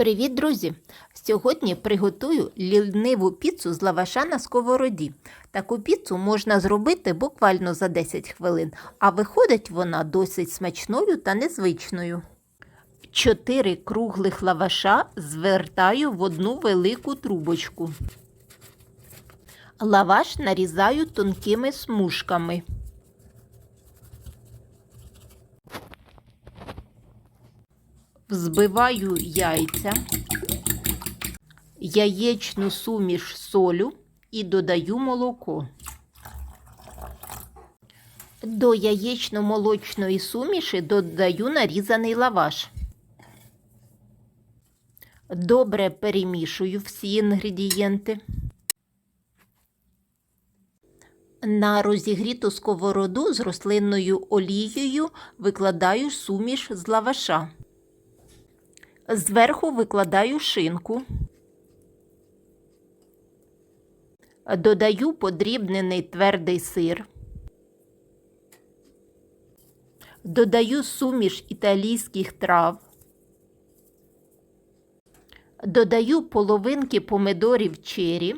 Привіт, друзі! Сьогодні приготую ліниву піцу з лаваша на сковороді. Таку піцу можна зробити буквально за 10 хвилин, а виходить вона досить смачною та незвичною. Чотири круглих лаваша звертаю в одну велику трубочку. Лаваш нарізаю тонкими смужками. Взбиваю яйця, яєчну суміш солю і додаю молоко. До яєчно-молочної суміші додаю нарізаний лаваш. Добре перемішую всі інгредієнти. На розігріту сковороду з рослинною олією викладаю суміш з лаваша. Зверху викладаю шинку. Додаю подрібнений твердий сир. Додаю суміш італійських трав. Додаю половинки помидорів чері.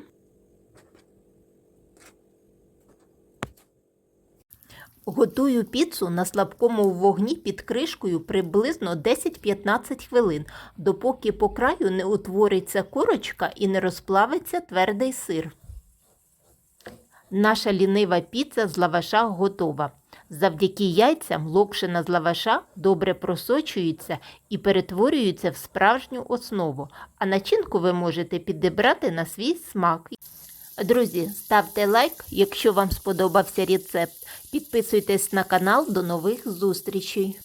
Готую піцу на слабкому вогні під кришкою приблизно 10-15 хвилин, допоки по краю не утвориться корочка і не розплавиться твердий сир. Наша лінива піца з лаваша готова. Завдяки яйцям локшина з лаваша добре просочується і перетворюється в справжню основу, а начинку ви можете підібрати на свій смак. Друзі, ставте лайк, якщо вам сподобався рецепт. Підписуйтесь на канал. До нових зустрічей!